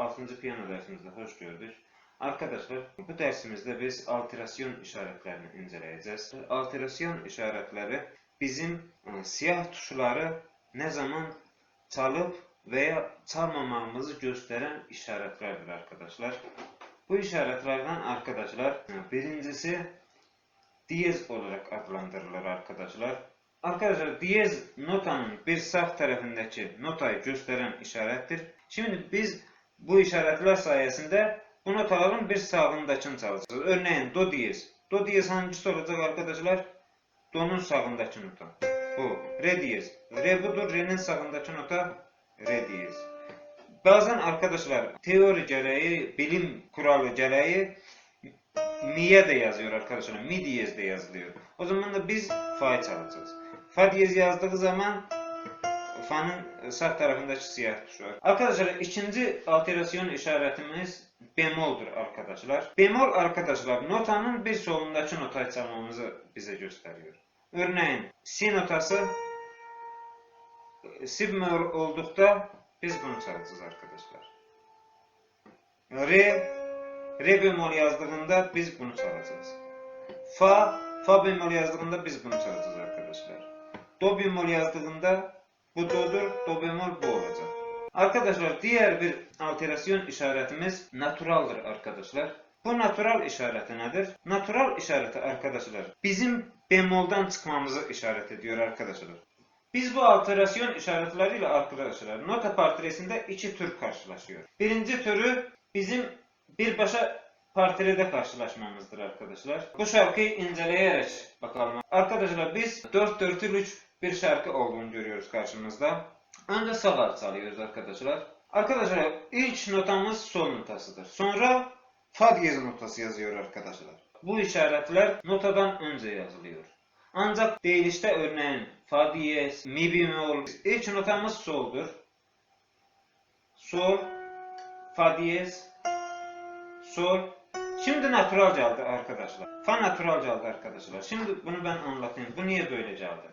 Merhaba arkadaşlar, 6. piyano dersimizde hoş gördük. Arkadaşlar, bu dersimizde biz alterasyon işaretlerini inceleyeceğiz. Alterasyon işaretleri bizim e, siyah tuşları ne zaman çalıp veya çalmamamızı gösteren işaretlerdir arkadaşlar. Bu işaretlerden arkadaşlar e, birincisi diyez olarak adlandırılır arkadaşlar. Arkadaşlar diyez notanın bir sağ tarafındaki notayı gösteren işarettir. Şimdi biz bu işaretler sayesinde bu notaların bir sağındakini çalacağız. Örneğin do diyez. Do diyez hangisi olacak arkadaşlar? Do'nun sağındaki nota. Bu. Re diyez. Re budur. Re'nin sağındaki nota re diyez. Bazen arkadaşlar teori gereği, bilim kuralı gereği mi'ye de yazıyor arkadaşlar. Mi diyez de yazılıyor. O zaman da biz fa'yı çalacağız. Fa diyez yazdığı zaman Fa'nın sağ tarafındaki siyah tuşu. Arkadaşlar ikinci alterasyon işaretimiz bemoldur arkadaşlar. Bemol arkadaşlar notanın bir solundaki notayı çalmamızı bize gösteriyor. Örneğin si notası si bemol olduqda biz bunu çalacağız arkadaşlar. Re re bemol yazdığında biz bunu çalacağız. Fa fa bemol yazdığında biz bunu çalacağız arkadaşlar. Do bemol yazdığında bu do'dur, do bemol bu olacak. Arkadaşlar diğer bir alterasyon işaretimiz naturaldır arkadaşlar. Bu natural işareti nedir? Natural işareti arkadaşlar bizim bemoldan çıkmamızı işaret ediyor arkadaşlar. Biz bu alterasyon işaretleriyle arkadaşlar nota portresinde iki tür karşılaşıyor. Birinci türü bizim birbaşa partilede karşılaşmamızdır arkadaşlar. Bu şarkıyı inceleyerek bakalım. Arkadaşlar biz 4 4 3 bir şarkı olduğunu görüyoruz karşımızda. Önce sağ çalıyoruz arkadaşlar. Arkadaşlar ilk notamız sol notasıdır. Sonra fa diyez notası yazıyor arkadaşlar. Bu işaretler notadan önce yazılıyor. Ancak deyilişte örneğin fa diyez, mi bemol. İlk notamız soldur. Sol, fa diyez, sol. Şimdi natural geldi arkadaşlar. Fa natural geldi arkadaşlar. Şimdi bunu ben anlatayım. Bu niye böyle geldi?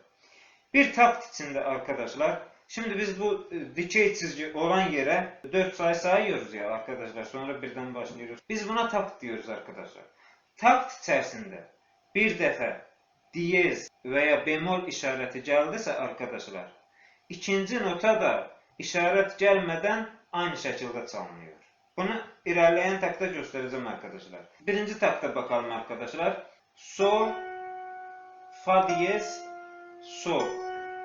Bir takt içinde arkadaşlar. Şimdi biz bu e, dikey çizgi olan yere 4 sayı sayıyoruz ya arkadaşlar. Sonra birden başlıyoruz. Biz buna takt diyoruz arkadaşlar. Takt içerisinde bir defa diyez veya bemol işareti geldiyse arkadaşlar ikinci nota da işaret gelmeden aynı şekilde çalınıyor. Bunu ilerleyen takta göstereceğim arkadaşlar. Birinci takta bakalım arkadaşlar. Sol, fa diyez, sol.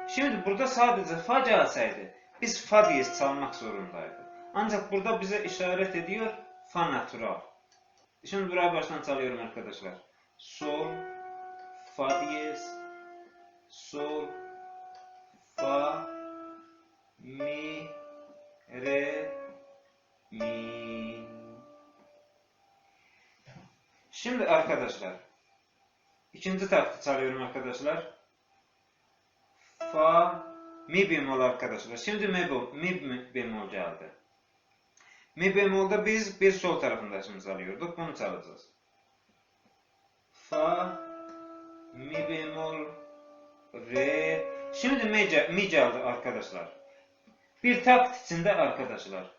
Şimdi burada sadece fa gelseydi biz fa diyez çalmak zorundaydık. Ancak burada bize işaret ediyor fa natural. Şimdi buraya baştan çalıyorum arkadaşlar. Sol, fa diyez, sol, fa, Şimdi arkadaşlar ikinci taktı çalıyorum arkadaşlar. Fa, mi bemol arkadaşlar. Şimdi mi, mi bemol geldi. Mi bemolda biz bir sol tarafında şimdi çalıyorduk. Bunu çalacağız. Fa, mi bemol, re. Şimdi mi, mi geldi arkadaşlar. Bir takt içinde arkadaşlar.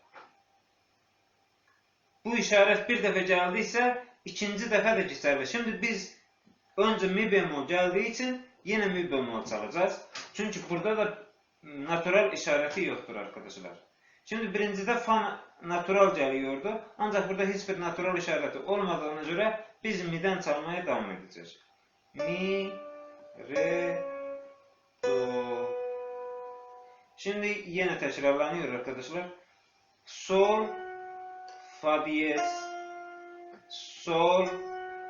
Bu işaret bir defa geldiyse ikinci defa da geçerli. Şimdi biz önce mi bemol geldiği için yine mi bemol çalacağız. Çünkü burada da natural işareti yoktur arkadaşlar. Şimdi birincide fa natural geliyordu. Ancak burada hiçbir natural işareti olmadığına göre biz mi'den çalmaya devam edeceğiz. Mi, re, do. Şimdi yine tekrarlanıyor arkadaşlar. Sol, fa diyez, sol.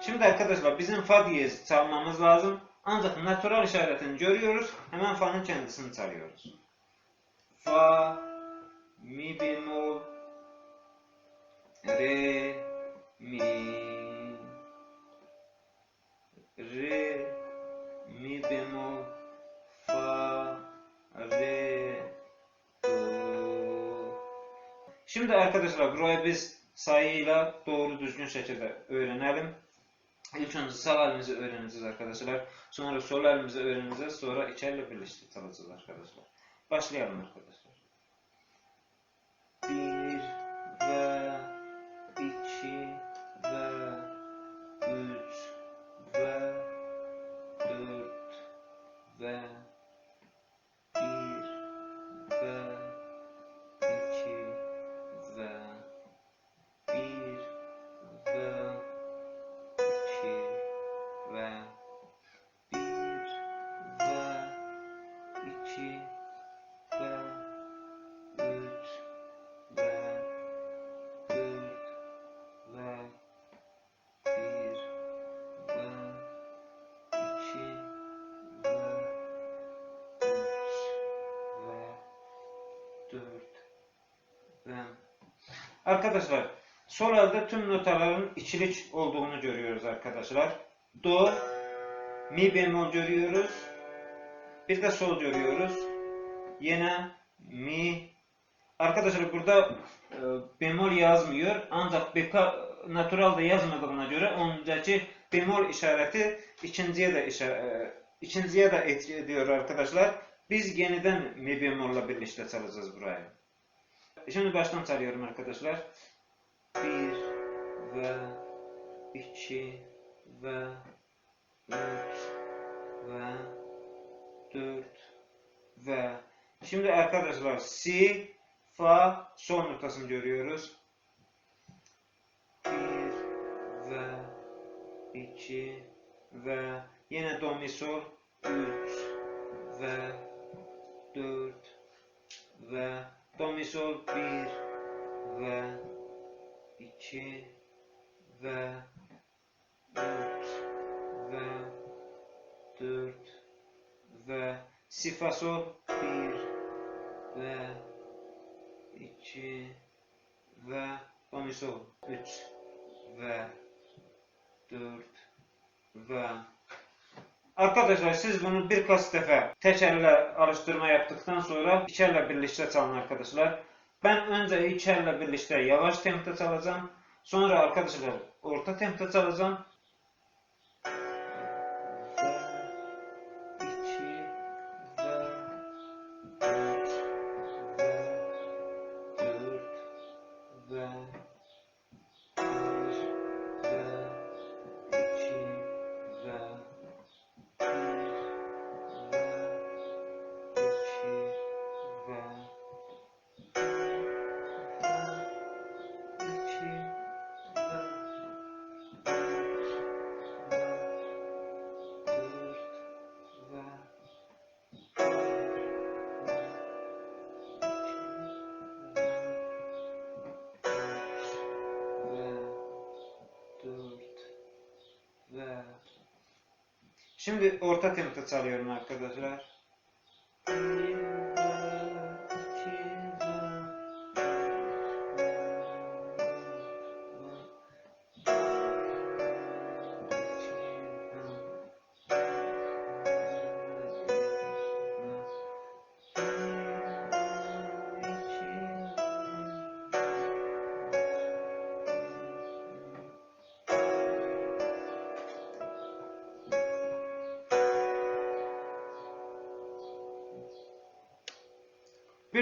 Şimdi arkadaşlar bizim fa diyez çalmamız lazım. Ancak natural işaretini görüyoruz. Hemen fa'nın kendisini çalıyoruz. Fa, mi bemol, re, mi, re, mi bemol, fa, re, do. Şimdi arkadaşlar buraya biz sayıyla doğru düzgün şekilde öğrenelim. İlk önce sağ elimizi öğreneceğiz arkadaşlar. Sonra sol elimizi öğreneceğiz. Sonra elle birleştirip çalacağız arkadaşlar. Başlayalım arkadaşlar. Bir, 2 ve 3 ve 4 ve 1 ve 2 ve 3 ve 4 ve Arkadaşlar Solarda tüm notaların içiliç olduğunu görüyoruz arkadaşlar. Do, mi bemol görüyoruz. Bir de sol görüyoruz. Yine mi. Arkadaşlar burada e, bemol yazmıyor. Ancak beka naturalda yazmadığına göre ondaki bemol işareti ikinciye de işa- e, ikinciye de etki ediyor arkadaşlar. Biz yeniden mi bemolla birlikte çalacağız burayı. Şimdi baştan çalıyorum arkadaşlar. Bir ve iki ve üç ve 4 ve şimdi arkadaşlar si fa son noktasını görüyoruz. 1 ve 2 ve yine do mi sol 3 ve 4 ve do mi sol 1 ve 2 ve 4 Sifasol 1 və 2 və Domisol 3 və 4 və Arkadaşlar siz bunu bir kaç dəfə tək əllə alışdırma yaptıqdan sonra iki əllə birlikdə çalın arkadaşlar. Ben öncə iki əllə birlikdə yavaş tempdə çalacağım. Sonra arkadaşlar orta tempdə çalacağım. Ve Şimdi orta tempo çalıyorum arkadaşlar.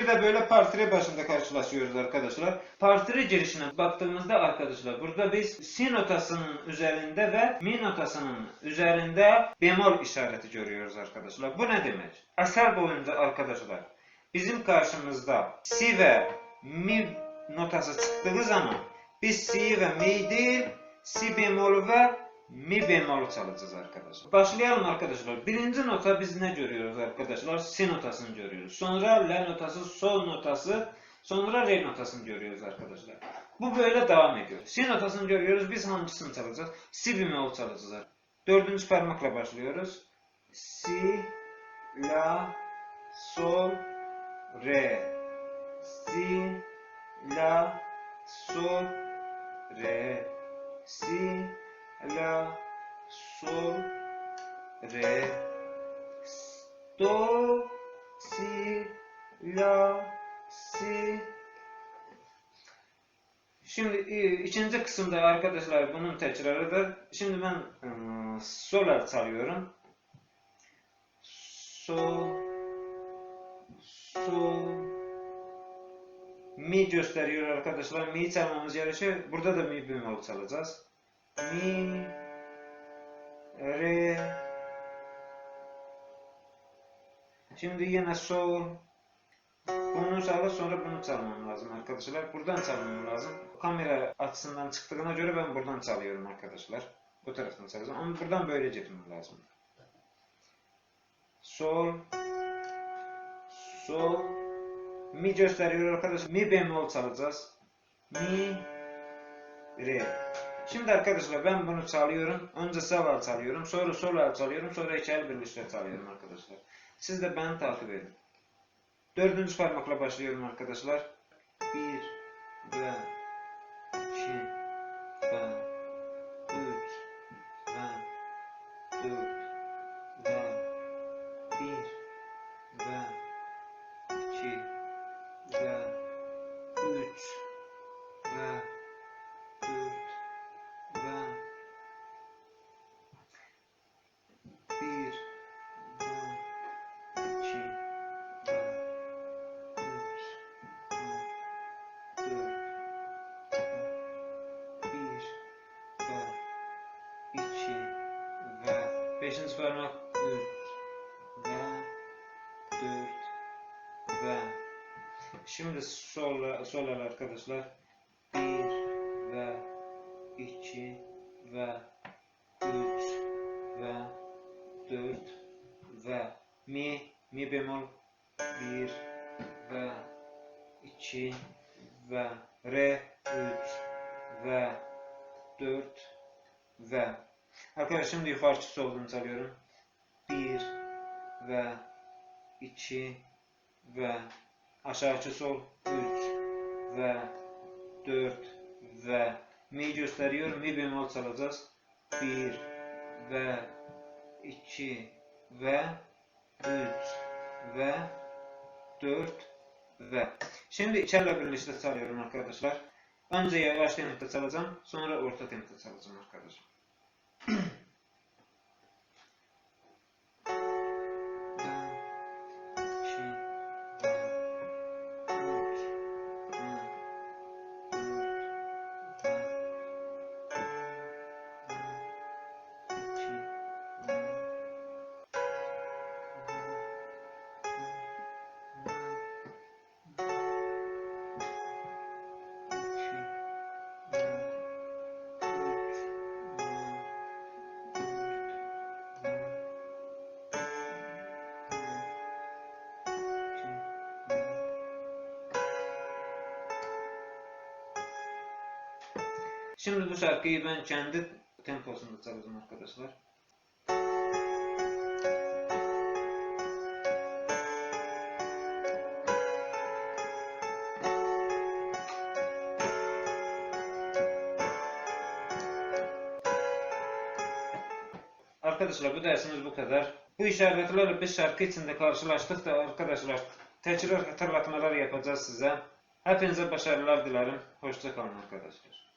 Bir de böyle partire başında karşılaşıyoruz arkadaşlar. Partire girişine baktığımızda arkadaşlar burada biz si notasının üzerinde ve mi notasının üzerinde bemol işareti görüyoruz arkadaşlar. Bu ne demek? Eser boyunca arkadaşlar bizim karşımızda si ve mi notası çıktığı zaman biz si ve mi değil si bemol ve mi bemol çalacağız arkadaşlar. Başlayalım arkadaşlar. Birinci nota biz ne görüyoruz arkadaşlar? Si notasını görüyoruz. Sonra la notası, sol notası, sonra re notasını görüyoruz arkadaşlar. Bu böyle devam ediyor. Si notasını görüyoruz. Biz hangisini çalacağız? Si bemol çalacağız. Dördüncü parmakla başlıyoruz. Si, la, sol, re. Si, la, sol, re. Si, la, sol, re, do, si, la, si. Şimdi e, ikinci kısımda arkadaşlar bunun tekrarıdır. Şimdi ben e, sol çalıyorum. Sol, sol, mi gösteriyor arkadaşlar. Mi çalmamız gerekiyor. Burada da mi bemol çalacağız. Mi, re. Şimdi yine sol. Bunu çalıp sonra bunu çalmam lazım arkadaşlar. Buradan çalmam lazım. Kamera açısından çıktığına göre ben buradan çalıyorum arkadaşlar. Bu taraftan çalacağım ama buradan böyle gitmem lazım. Sol. Sol. Mi gösteriyor arkadaşlar. Mi bemol çalacağız. Mi. Re. Şimdi arkadaşlar ben bunu çalıyorum. Önce sağ el çalıyorum. Sonra sol el çalıyorum. Sonra iki el birlikte çalıyorum arkadaşlar. Siz de beni takip edin. Dördüncü parmakla başlıyorum arkadaşlar. Bir ve parmak 3 ve 4 ve şimdi sol sol arkadaşlar. 1 ve 2 ve 3 ve 4 ve mi mi bemol. 1 ve 2 ve re 3 ve 4 ve. Arkadaşlar şimdi yukarı çıksa olduğunu sanıyorum. 1 ve 2 ve aşağısı sol 3 ve 4 ve mi gösteriyor. Mi bemol çalacağız. 1 ve 2 ve 3 ve 4 ve Şimdi içerle birlikte çalıyorum arkadaşlar. Önce yavaş tempoda çalacağım. Sonra orta tempoda çalacağım arkadaşlar. Şimdi bu şarkıyı ben kendi temposunda çalacağım arkadaşlar. Arkadaşlar bu dersimiz bu kadar. Bu işaretlerle biz şarkı içinde karşılaştık da arkadaşlar tekrar hatırlatmalar yapacağız size. Hepinize başarılar dilerim. Hoşça kalın arkadaşlar.